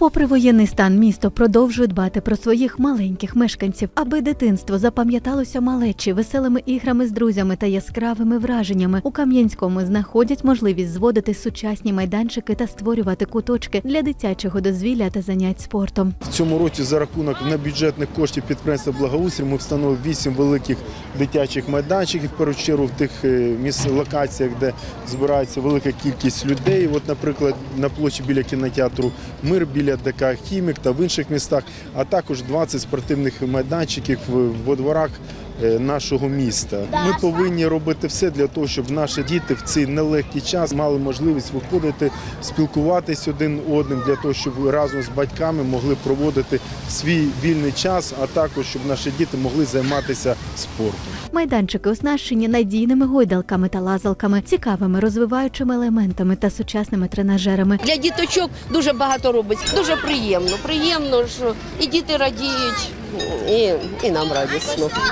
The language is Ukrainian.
Попри воєнний стан, місто продовжує дбати про своїх маленьких мешканців, аби дитинство запам'яталося малечі веселими іграми з друзями та яскравими враженнями. У Кам'янському знаходять можливість зводити сучасні майданчики та створювати куточки для дитячого дозвілля та занять спортом. В цьому році за рахунок небюджетних коштів підприємства Благоустрій ми встановили вісім великих дитячих майданчиків. Першу чергу в тих е, міс локаціях, де збирається велика кількість людей. От, наприклад, на площі біля кінотеатру Мир, біля ДК Хімік та в інших містах, а також 20 спортивних майданчиків во дворах. Е, Нашого міста ми повинні робити все для того, щоб наші діти в цей нелегкий час мали можливість виходити, спілкуватись один одним, для того, щоб разом з батьками могли проводити свій вільний час, а також щоб наші діти могли займатися спортом. Майданчики оснащені надійними гойдалками та лазалками, цікавими розвиваючими елементами та сучасними тренажерами. Для діточок дуже багато робить. Дуже приємно. Приємно, що і діти радіють, і, і нам радісно.